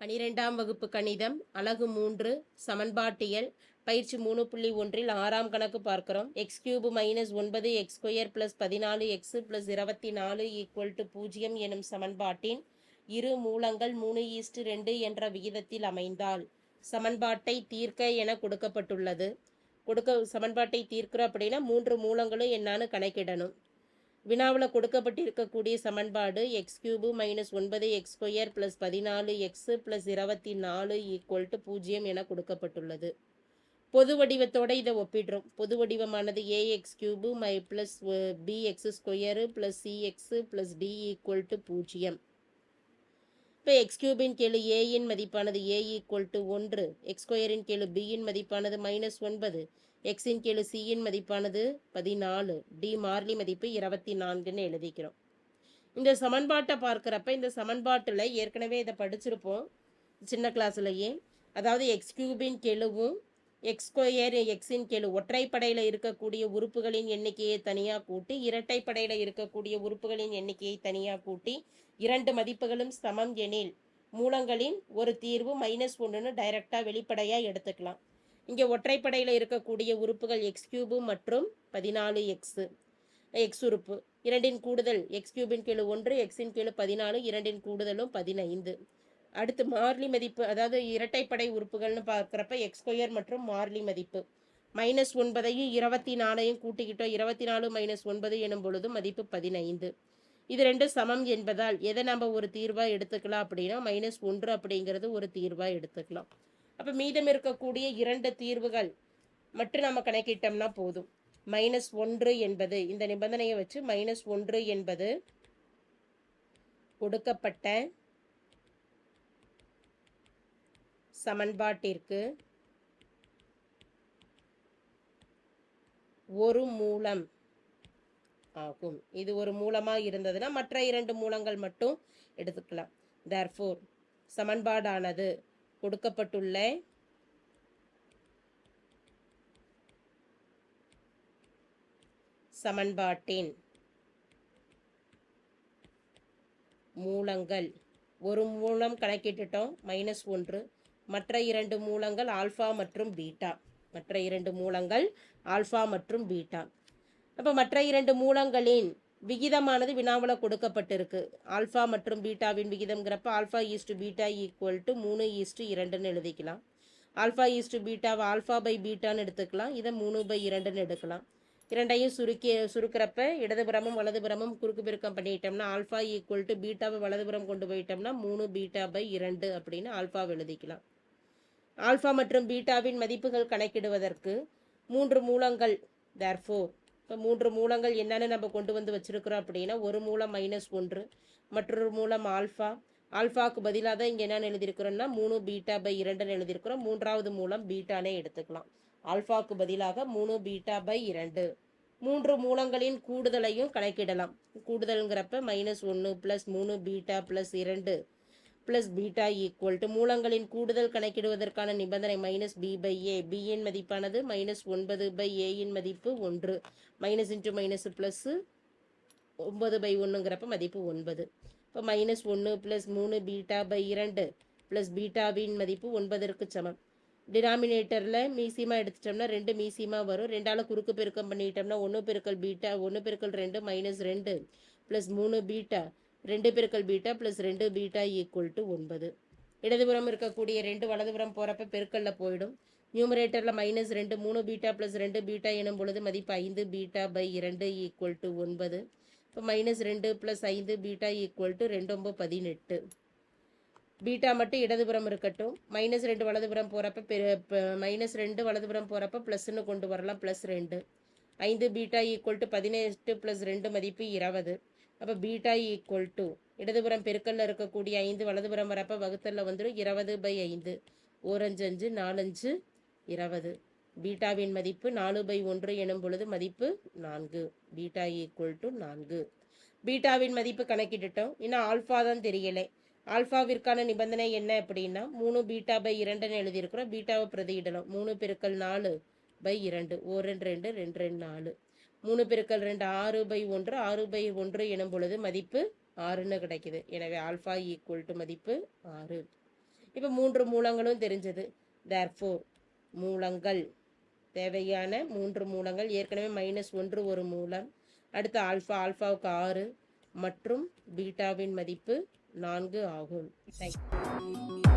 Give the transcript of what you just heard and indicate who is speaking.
Speaker 1: பனிரெண்டாம் வகுப்பு கணிதம் அலகு மூன்று சமன்பாட்டியல் பயிற்சி மூணு புள்ளி ஒன்றில் ஆறாம் கணக்கு பார்க்கிறோம். எக்ஸ் கியூப் மைனஸ் ஒன்பது எக்ஸ் ஸ்கொயர் பிளஸ் பதினாலு எக்ஸ் பிளஸ் இருபத்தி நாலு ஈக்குவல் டு பூஜ்ஜியம் எனும் சமன்பாட்டின் இரு மூலங்கள் மூணு ஈஸ்ட் ரெண்டு என்ற விகிதத்தில் அமைந்தால் சமன்பாட்டை தீர்க்க என கொடுக்கப்பட்டுள்ளது. கொடுக்க சமன்பாட்டை தீர்க்கிறோம் அப்படின்னா மூன்று மூலங்களும் என்னான்னு கணக்கிடணும். வினாவில் கொடுக்கப்பட்டிருக்கக்கூடிய சமன்பாடு எக்ஸ் கியூபு மைனஸ் ஒன்பது எக்ஸ் ஸ்கொயர் ப்ளஸ் பதினாலு எக்ஸ் ப்ளஸ் இருபத்தி நாலு ஈக்குவல் டு பூஜ்ஜியம் என கொடுக்கப்பட்டுள்ளது. பொது வடிவத்தோட இதை ஒப்பிடுறோம். பொது வடிவமானது A X cube my plus B X square plus C X plus D equal to பூஜ்ஜியம் இப்போ எக்ஸ் கியூபின் கீழ் ஏயின் மதிப்பானது ஏ ஈக்குவல் டு ஒன்று எக்ஸ் ஸ்கொயரின் கீழ் பியின் மதிப்பானது மைனஸ் ஒன்பது எக்ஸின் கீழே சியின் மதிப்பானது பதினாலு டி மார்லி மதிப்பு இருபத்தி நான்குன்னு எழுதிக்கிறோம். இந்த சமன்பாட்டை பார்க்குறப்ப இந்த சமன்பாட்டில் ஏற்கனவே இதை படிச்சிருப்போம். சின்ன கிளாஸ்லையே அதாவது எக்ஸ் கியூபின் கெழுவும் எக்ஸ் ஸ்கொயர் எக்ஸின் கெழு ஒற்றைப்படையில் இருக்கக்கூடிய உறுப்புகளின் எண்ணிக்கையை தனியாக கூட்டி இரட்டைப்படையில் இருக்கக்கூடிய உறுப்புகளின் எண்ணிக்கையை தனியாக கூட்டி இரண்டு மதிப்புகளும் சமம் எனில் மூலங்களின் ஒரு தீர்வு மைனஸ் ஒன்றுன்னு டைரெக்டாக வெளிப்படையாக எடுத்துக்கலாம். இங்கே ஒற்றைப்படையில் இருக்கக்கூடிய உறுப்புகள் எக்ஸ் கியூபு மற்றும் பதினாலு எக்ஸு எக்ஸ் உறுப்பு. இரண்டின் கூடுதல் எக்ஸ் கியூபின் கீழ் ஒன்று எக்ஸின் கீழ் பதினாலு இரண்டின் கூடுதலும் பதினைந்து. அடுத்து மார்லி மதிப்பு அதாவது இரட்டைப்படை உறுப்புகள்னு பார்க்குறப்ப எக்ஸ் ஸ்கொயர் மற்றும் மார்லி மதிப்பு. மைனஸ் ஒன்பதையும் இருபத்தி நாலையும் கூட்டிக்கிட்டோம். இருபத்தி நாலு மைனஸ் ஒன்பது எனும் பொழுது மதிப்பு பதினைந்து. இது ரெண்டு சமம் என்பதால் எதை நம்ம ஒரு தீர்வாக எடுத்துக்கலாம் அப்படின்னா மைனஸ் ஒன்று அப்படிங்கிறது ஒரு தீர்வாக எடுத்துக்கலாம். அப்போ மீதம் இருக்கக்கூடிய இரண்டு தீர்வுகள் மட்டும் நம்ம கணக்கிட்டோம்னா போதும். மைனஸ் ஒன்று என்பது இந்த நிபந்தனையை வச்சு மைனஸ் ஒன்று என்பது கொடுக்கப்பட்ட சமன்பாட்டிற்கு ஒரு மூலம் ஆகும். இது ஒரு மூலமாக இருந்ததுன்னா மற்ற இரண்டு மூலங்கள் மட்டும் எடுத்துக்கலாம். தேர்ஃபோர் சமன்பாடானது கொடுக்கப்பட்டுள்ள. சமன்பாட்டின் மூலங்கள். ஒரு மூலம் கணக்கிட்டுட்டோம். மைனஸ் ஒன்று. மற்ற இரண்டு மூலங்கள் ஆல்ஃபா மற்றும் பீட்டா. மற்ற இரண்டு மூலங்கள் ஆல்ஃபா மற்றும் பீட்டா. அப்போ மற்ற இரண்டு மூலங்களின் விகிதமானது வினாவில் கொடுக்கப்பட்டிருக்கு. ஆல்ஃபா மற்றும் பீட்டாவின் விகிதம்ங்கிறப்ப alpha is to beta equal to மூணு ஈஸ்டு இரண்டுன்னு எழுதிக்கலாம். ஆல்ஃபா ஈஸ்டு பீட்டாவை ஆல்ஃபா பை பீட்டான்னு எடுத்துக்கலாம். இதை மூணு பை இரண்டுன்னு எடுக்கலாம். இரண்டையும் சுருக்கி சுருக்கிறப்ப இடதுபுறமும் வலதுபுறமும் குறுக்கு பெருக்கம் பண்ணிட்டோம்னா ஆல்ஃபா ஈக்குவல் டு பீட்டாவை வலதுபுறம் கொண்டு போயிட்டோம்னா மூணு பீட்டா பை இரண்டு அப்படின்னு ஆல்ஃபாவை எழுதிக்கலாம். ஆல்ஃபா மற்றும் பீட்டாவின் மதிப்புகள் கணக்கிடுவதற்கு மூன்று மூலங்கள் தேர்ஃபோர் இப்போ மூன்று மூலங்கள் என்னென்னு நம்ம கொண்டு வந்து வச்சுருக்கிறோம் அப்படின்னா ஒரு மூலம் மைனஸ் ஒன்று மற்றொரு மூலம் ஆல்ஃபா ஆல்ஃபாவுக்கு பதிலாக தான் இங்கே என்னென்னு எழுதியிருக்கிறோம்னா மூணு பீட்டா பை இரண்டுன்னு எழுதியிருக்கிறோம். மூன்றாவது மூலம் பீட்டானே எடுத்துக்கலாம். ஆல்ஃபாவுக்கு பதிலாக மூணு பீட்டா பை இரண்டு. மூன்று மூலங்களின் கூடுதலையும் கணக்கிடலாம். கூடுதலுங்கிறப்ப மைனஸ் ஒன்று ப்ளஸ் மூணு பீட்டா ப்ளஸ் இரண்டு. ப்ளஸ் பீட்டா ஈக்குவல் டு மூலங்களின் கூடுதல் கணக்கிடுவதற்கான நிபந்தனை மைனஸ் பி பை ஏ பியின் மதிப்பானது மைனஸ் ஒன்பது பை ஏயின் மதிப்பு ஒன்று. மைனஸ் இன்ட்டு மைனஸ் ப்ளஸ்ஸு ஒன்பது பை ஒன்றுங்கிறப்ப மதிப்பு ஒன்பது. இப்போ மைனஸ் ஒன்று ப்ளஸ் மூணு பீட்டா பை இரண்டு ப்ளஸ் பீட்டாவின் மதிப்பு ஒன்பதற்கு சமம். டினாமினேட்டரில் மீசிமா எடுத்துட்டோம்னா ரெண்டு மீசிமா வரும். ரெண்டால் குறுக்கு பெருக்கம் பண்ணிட்டோம்னா ஒன்று பெருக்கல் பீட்டா ஒன்று பெருக்கல் ரெண்டு மைனஸ் ரெண்டு ப்ளஸ் மூணு பீட்டா ரெண்டு பெருக்கல் பீட்டா ப்ளஸ் ரெண்டு பீட்டா ஈக்குவல் டு ஒன்பது. இடதுபுறம் இருக்கக்கூடிய ரெண்டு வலதுபுறம் போகிறப்ப பெருக்கல்ல போயிடும். நியூமரேட்டரில் மைனஸ் ரெண்டு மூணு பீட்டா ப்ளஸ் ரெண்டு பீட்டா எனும் பொழுது மதிப்பு ஐந்து பீட்டா பை இரண்டு ஈக்குவல் டு ஒன்பது. இப்போ மைனஸ் ரெண்டு ப்ளஸ் ஐந்து பீட்டா ஈக்குவல் டு ரெண்டு ஒம்பது பதினெட்டு. பீட்டா மட்டும் இடதுபுறம் இருக்கட்டும். மைனஸ் ரெண்டு வலதுபுறம் போகிறப்ப பெரு மைனஸ் ரெண்டு வலதுபுறம் போகிறப்ப ப்ளஸ்ன்னு கொண்டு வரலாம் ப்ளஸ் ரெண்டு. ஐந்து பீட்டா ஈக்குவல் டு பதினெட்டு ப்ளஸ் ரெண்டு மதிப்பு இருபது. அப்போ பீட்டா ஈக்குவல் டு இடதுபுறம் பெருக்கல்ல இருக்கக்கூடிய ஐந்து வலதுபுறம் வரப்போ வகுத்தல்ல வந்துடும் இருபது பை ஐந்து. ஓரஞ்சு அஞ்சு நாலஞ்சு இருபது. பீட்டாவின் மதிப்பு நாலு பை ஒன்று எனும் பொழுது மதிப்பு நான்கு. பீட்டா ஈக்குவல் டு நான்கு. பீட்டாவின் மதிப்பு கணக்கிட்டுட்டோம். இன்னும் ஆல்ஃபா தான் தெரியலை. ஆல்ஃபாவிற்கான நிபந்தனை என்ன அப்படின்னா மூணு பீட்டா பை இரண்டுன்னு எழுதியிருக்கிறோம். பீட்டாவை பிரதியிடலாம். மூணு பெருக்கல் நாலு பை இரண்டு. ஓ ரெண்டு ரெண்டு ரெண்டு ரெண்டு நாலு. மூணு பெருக்கல் ரெண்டு ஆறு பை ஒன்று ஆறு பை ஒன்று எனும் பொழுது மதிப்பு ஆறுன்னு கிடைக்குது. எனவே ஆல்ஃபா ஈக்குவல் டு மதிப்பு ஆறு. இப்போ மூன்று மூலங்களும் தெரிஞ்சது. தேர்ஃபோர் மூலங்கள். தேவையான மூன்று மூலங்கள். ஏற்கனவே மைனஸ் ஒன்று ஒரு மூலம். அடுத்து ஆல்ஃபா ஆல்ஃபாவுக்கு ஆறு மற்றும் பீட்டாவின் மதிப்பு நான்கு ஆகும். தேங்க்யூ